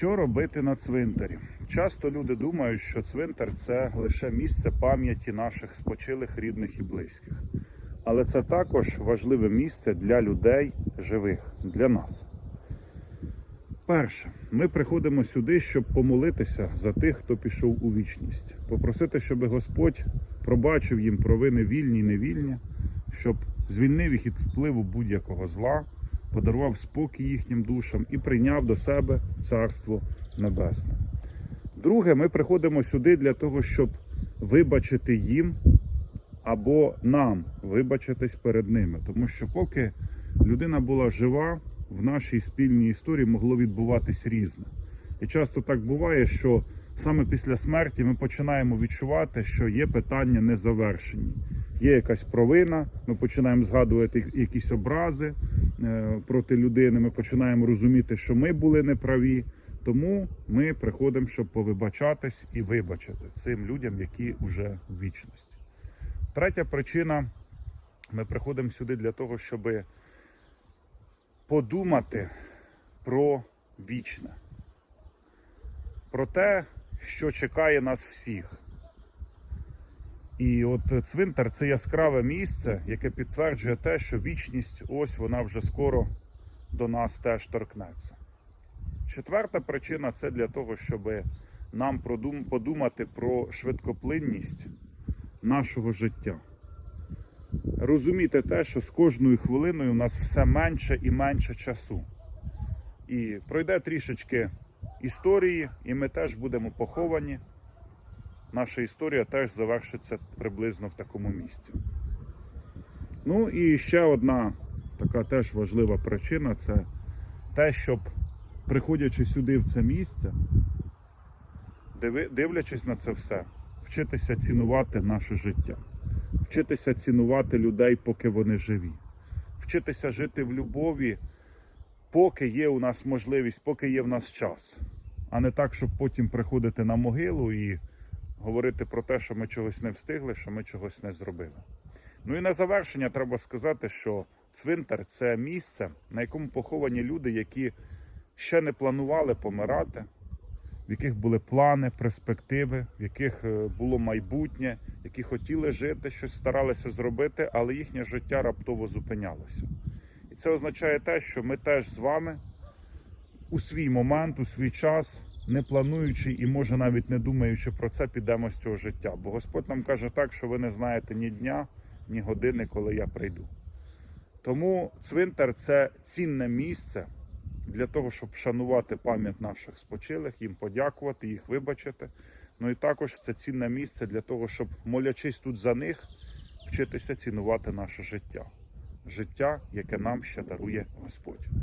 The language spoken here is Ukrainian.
Що робити на цвинтарі? Часто люди думають, що цвинтар це лише місце пам'яті наших спочилих рідних і близьких. Але це також важливе місце для людей живих, для нас. Перше, ми приходимо сюди, щоб помолитися за тих, хто пішов у вічність, попросити, щоб Господь пробачив їм провини вільні і невільні, щоб звільнив їх від впливу будь-якого зла, подарував спокій їхнім душам і прийняв до себе Царство Небесне. Друге, ми приходимо сюди для того, щоб вибачити їм або нам вибачитись перед ними. Тому що поки людина була жива, в нашій спільній історії могло відбуватись різне. І часто так буває, що саме після смерті ми починаємо відчувати, що є питання незавершені. Є якась провина, ми починаємо згадувати якісь образи проти людини. Ми починаємо розуміти, що ми були неправі. Тому ми приходимо, щоб повибачатись і вибачити цим людям, які вже в вічності. Третя причина: ми приходимо сюди для того, щоб подумати про вічне, про те, що чекає нас всіх. І от цвинтар це яскраве місце, яке підтверджує те, що вічність ось вона вже скоро до нас теж торкнеться. Четверта причина це для того, щоб нам подумати про швидкоплинність нашого життя. Розуміти те, що з кожною хвилиною у нас все менше і менше часу. І пройде трішечки історії, і ми теж будемо поховані. Наша історія теж завершиться приблизно в такому місці. Ну і ще одна така теж важлива причина це те, щоб приходячи сюди в це місце, дивлячись на це все, вчитися цінувати наше життя, вчитися цінувати людей, поки вони живі, вчитися жити в любові, поки є у нас можливість, поки є в нас час, а не так, щоб потім приходити на могилу і говорити про те, що ми чогось не встигли, що ми чогось не зробили. Ну і на завершення треба сказати, що цвинтар це місце, на якому поховані люди, які ще не планували помирати, в яких були плани, перспективи, в яких е, було майбутнє, які хотіли жити, щось старалися зробити, але їхнє життя раптово зупинялося. І це означає те, що ми теж з вами у свій момент, у свій час, не плануючи і може навіть не думаючи про це, підемо з цього життя. Бо Господь нам каже так, що ви не знаєте ні дня, ні години, коли я прийду. Тому цвинтар це цінне місце для того, щоб вшанувати пам'ять наших спочилих, їм подякувати, їх вибачити. Ну і також це цінне місце для того, щоб, молячись тут за них, вчитися цінувати наше життя. Життя, яке нам ще дарує Господь.